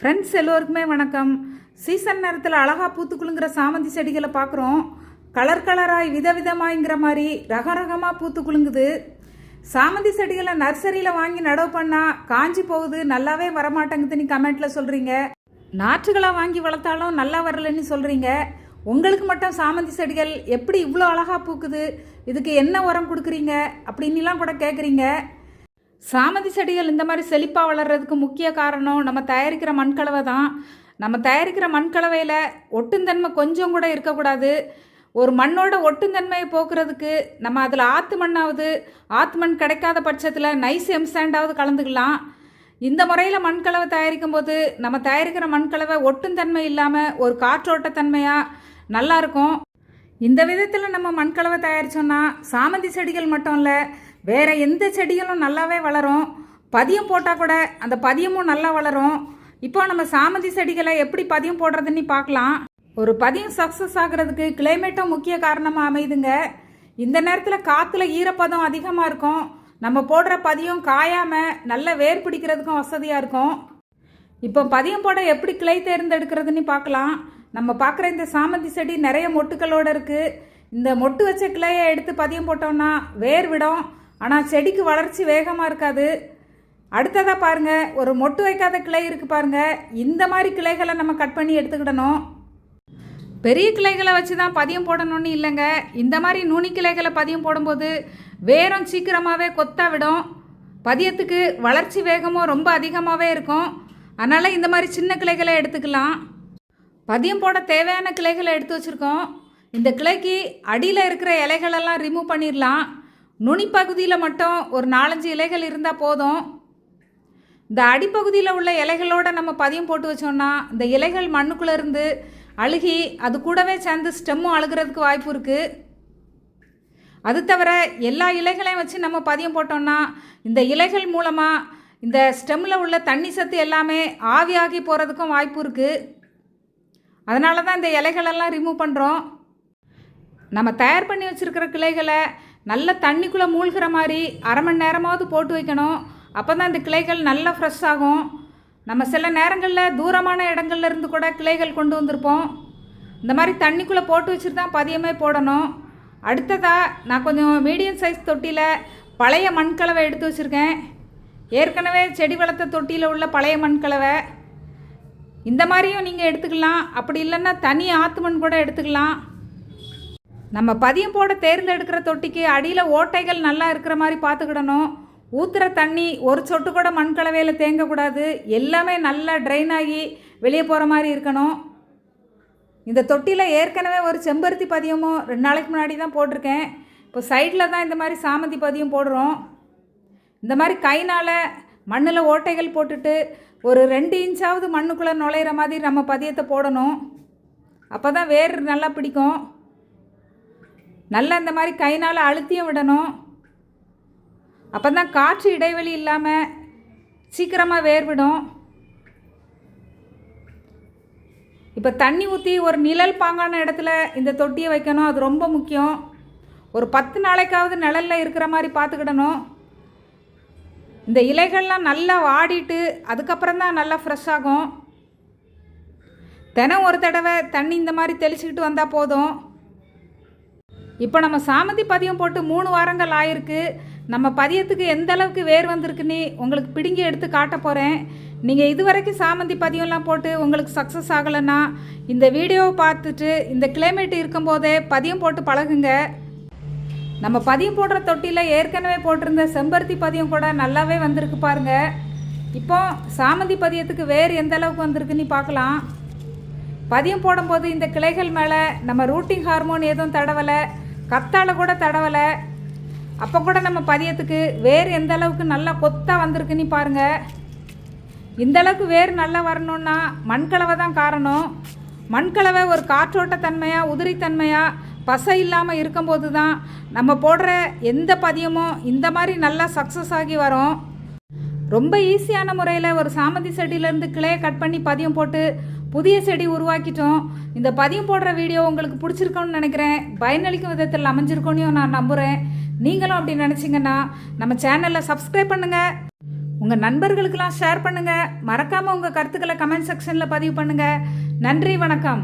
Friends எல்லோருக்குமே வணக்கம். Season நேரத்தில் அழகாக பூத்துக்குழுங்கிற சாமந்தி செடிகளை பார்க்குறோம். கலர் கலராய் விதவிதமாய்ங்கிற மாதிரி ரக ரகமாக பூத்து குலுங்குது சாமந்தி செடிகளை நர்சரியில் வாங்கி நடவு பண்ணால் காஞ்சி போகுது நல்லாவே வரமாட்டேங்குதுன்னு கமெண்ட்டில் சொல்கிறீங்க நாற்றுகளாக வாங்கி வளர்த்தாலும் நல்லா வரலன்னு சொல்கிறீங்க உங்களுக்கு மட்டும் சாமந்தி செடிகள் எப்படி இவ்வளோ அழகாக பூக்குது இதுக்கு என்ன உரம் கொடுக்குறீங்க அப்படின்னுலாம் கூட கேட்குறீங்க சாமந்தி செடிகள் இந்த மாதிரி செழிப்பாக வளர்கிறதுக்கு முக்கிய காரணம் நம்ம தயாரிக்கிற மண்கலவை தான். நம்ம தயாரிக்கிற மண்கலவையில் ஒட்டுந்தன்மை கொஞ்சம் கூட இருக்கக்கூடாது. ஒரு மண்ணோட ஒட்டுந்தன்மையை போக்குறதுக்கு நம்ம அதில் ஆற்று மண்ணாவது ஆற்று மண் கிடைக்காத பட்சத்தில் நைஸ் எம்சாண்டாவது கலந்துக்கலாம். இந்த முறையில் மண்கலவை தயாரிக்கும் போது நம்ம தயாரிக்கிற மண்கலவை ஒட்டுந்தன்மை இல்லாமல் ஒரு காற்றோட்டத்தன்மையாக நல்லா இருக்கும். இந்த விதத்தில் நம்ம மண்கலவை தயாரித்தோன்னா சாமந்தி செடிகள் மட்டும் இல்லை வேறு எந்த செடிகளும் நல்லாவே வளரும். பதியம் போட்டால் கூட அந்த பதியமும் நல்லா வளரும். இப்போ நம்ம சாமந்தி செடிகளை எப்படி பதியம் போடுறதுன்னு பார்க்கலாம். ஒரு பதியம் சக்ஸஸ் ஆகிறதுக்கு கிளைமேட்டும் முக்கிய காரணமாக அமையுதுங்க இந்த நேரத்தில் காற்றுல ஈரப்பதம் அதிகமாக இருக்கும். நம்ம போடுற பதியம் காயாமல் நல்ல வேர் பிடிக்கிறதுக்கும் வசதியாக இருக்கும். இப்போ பதியம் போட எப்படி கிளை தேர்ந்தெடுக்கிறதுன்னு பார்க்கலாம். நம்ம பார்க்குற இந்த சாமந்தி செடி நிறைய மொட்டுக்களோட இருக்குது இந்த மொட்டு வச்ச கிளையை எடுத்து பதியம் போட்டோம்னா வேர் விடும். ஆனால் செடிக்கு வளர்ச்சி வேகமாக இருக்காது. அடுத்ததாக பாருங்கள் ஒரு மொட்டு வைக்காத கிளை இருக்குது பாருங்கள் இந்த மாதிரி கிளைகளை நம்ம கட் பண்ணி எடுத்துக்கிடணும். பெரிய கிளைகளை வச்சு தான் பதியம் போடணும்னு இல்லைங்க. இந்த மாதிரி நுனி கிளைகளை பதியம் போடும்போது வேரும் சீக்கிரமாகவே கொத்தா விடும். பதியத்துக்கு வளர்ச்சி வேகமும் ரொம்ப அதிகமாகவே இருக்கும். அதனால் இந்த மாதிரி சின்ன கிளைகளை எடுத்துக்கலாம். பதியம் போட தேவையான கிளைகளை எடுத்து வச்சுருக்கோம். இந்த கிளைக்கு அடியில் இருக்கிற இலைகளெல்லாம் ரிமூவ் பண்ணிடலாம் நுனி பகுதியில் மட்டும் ஒரு நாலஞ்சு இலைகள் இருந்தால் போதும். இந்த அடிப்பகுதியில் உள்ள இலைகளோடு நம்ம பதியம் போட்டு வச்சோம்னா இந்த இலைகள் மண்ணுக்குள்ளே இருந்து அழுகி அது கூடவே சேர்ந்து ஸ்டெம்மும் அழுகிறதுக்கு வாய்ப்பு இருக்குது அது தவிர எல்லா இலைகளையும் வச்சு நம்ம பதியம் போட்டோம்னா இந்த இலைகள் மூலமாக இந்த ஸ்டெம்மில் உள்ள தண்ணி சத்து எல்லாமே ஆவியாகி போகிறதுக்கும் வாய்ப்பு இருக்குது அதனால தான் இந்த இலைகளெல்லாம் ரிமூவ் பண்ணுறோம் நம்ம தயார் பண்ணி வச்சுருக்கிற கிளைகளை நல்ல தண்ணிக்குள்ளே மூழ்கிற மாதிரி அரை மணி நேரமாவது போட்டு வைக்கணும். அப்போ தான் இந்த கிளைகள் நல்லா ஃப்ரெஷ் ஆகும். நம்ம சில நேரங்களில் தூரமான இடங்கள்ல இருந்து கூட கிளைகள் கொண்டு வந்திருப்போம். இந்த மாதிரி தண்ணிக்குள்ளே போட்டு வச்சுட்டு தான் பதியமே போடணும். அடுத்ததாக நான் கொஞ்சம் மீடியம் சைஸ் தொட்டியில் பழைய மண்கலவை எடுத்து வச்சுருக்கேன். ஏற்கனவே செடி வளர்த்த தொட்டியில் உள்ள பழைய மண்கலவை. இந்த மாதிரியும் நீங்கள் எடுத்துக்கலாம். அப்படி இல்லைன்னா தனி ஆத்து மண் கூட எடுத்துக்கலாம். நம்ம பதியம் போட தேர்ந்தெடுக்கிற தொட்டிக்கு அடியில் ஓட்டைகள் நல்லா இருக்கிற மாதிரி பார்த்துக்கிடணும். ஊற்றுற தண்ணி ஒரு சொட்டு கூட மண் கலவையில் தேங்கக்கூடாது எல்லாமே நல்லா ட்ரைன் ஆகி வெளியே போகிற மாதிரி இருக்கணும். இந்த தொட்டியில் ஏற்கனவே ஒரு செம்பருத்தி பதியமும் ரெண்டு நாளைக்கு முன்னாடி தான் போட்டிருக்கேன். இப்போ சைடில் தான் இந்த மாதிரி சாமந்தி பதியம் போடுறோம். இந்த மாதிரி கைனால் மண்ணில் ஓட்டைகள் போட்டுட்டு ஒரு ரெண்டு இன்ச்சாவது மண்ணுக்குள்ளே நுழையிற மாதிரி நம்ம பதியத்தை போடணும். அப்போ தான் வேர் நல்லா பிடிக்கும். நல்லா இந்த மாதிரி கைனால் அழுத்தியும் விடணும். அப்போ தான் காற்று இடைவெளி இல்லாமல் சீக்கிரமாக வேர்விடும் இப்போ தண்ணி ஊற்றி ஒரு நிழல் பாங்கான இடத்துல இந்த தொட்டியை வைக்கணும். அது ரொம்ப முக்கியம். ஒரு பத்து நாளைக்காவது நிழலில் இருக்கிற மாதிரி பார்த்துக்கிடணும். இந்த இலைகள்லாம் நல்லா வாடிட்டு அதுக்கப்புறம் தான் நல்லா ஃப்ரெஷ் ஆகும். தினம் ஒரு தடவை தண்ணி இந்த மாதிரி தெளிச்சுக்கிட்டு வந்தால் போதும். இப்போ நம்ம சாமந்தி பதியம் போட்டு மூணு வாரங்கள் ஆயிருக்கு. நம்ம பதியத்துக்கு எந்த அளவுக்கு வேர் வந்திருக்குன்னு உங்களுக்கு பிடுங்கி எடுத்து காட்ட போகிறேன் நீங்கள் இதுவரைக்கும் சாமந்தி பதியம்லாம் போட்டு உங்களுக்கு சக்ஸஸ் ஆகலைன்னா இந்த வீடியோவை பார்த்துட்டு இந்த கிளைமேட் இருக்கும்போதே பதியம் போட்டு பழகுங்க. நம்ம பதியம் போடுற தொட்டியில் ஏற்கனவே போட்டிருந்த செம்பருத்தி பதியம் கூட நல்லாவே வந்திருக்கு பாருங்க. இப்போ சாமந்தி பதியத்துக்கு வேர் எந்த அளவுக்கு வந்திருக்குன்னு பார்க்கலாம். பதியம் போடும்போது இந்த கிளைகள் மேலே நம்ம ரூட்டிங் ஹார்மோன் எதுவும் தடவலை. கத்தாழை கூட தடவலை. அப்போ கூட நம்ம பதியத்துக்கு வேர் எந்த அளவுக்கு நல்லா கொத்தாக வந்திருக்குன்னு பாருங்கள் இந்த அளவுக்கு வேர் நல்லா வரணுன்னா மண்கலவை தான் காரணம். மண்கலவை ஒரு காற்றோட்டத்தன்மையாக உதிரித்தன்மையாக பசை இல்லாமல் இருக்கும்போது தான் நம்ம போடுற எந்த பதியமும் இந்த மாதிரி நல்லா சக்ஸஸ் ஆகி வரும். ரொம்ப ஈஸியான முறையில் ஒரு சாமந்தி செடியிலேருந்து கிளையை கட் பண்ணி பதியம் போட்டு புதிய செடி உருவாக்கிட்டோம். இந்த பதியம் போடுற வீடியோ உங்களுக்கு பிடிச்சிருக்கோன்னு நினைக்கிறேன். பயனளிக்கும் விதத்தில் அமைஞ்சிருக்கோன்னு நான் நம்புகிறேன் நீங்களும் அப்படி நினச்சிங்கன்னா நம்ம சேனலில் சப்ஸ்கிரைப் பண்ணுங்கள் உங்கள் நண்பர்களுக்கெல்லாம் ஷேர் பண்ணுங்கள் மறக்காமல் உங்கள் கருத்துக்களை கமெண்ட் செக்ஷனில் பதிவு பண்ணுங்கள் நன்றி வணக்கம்.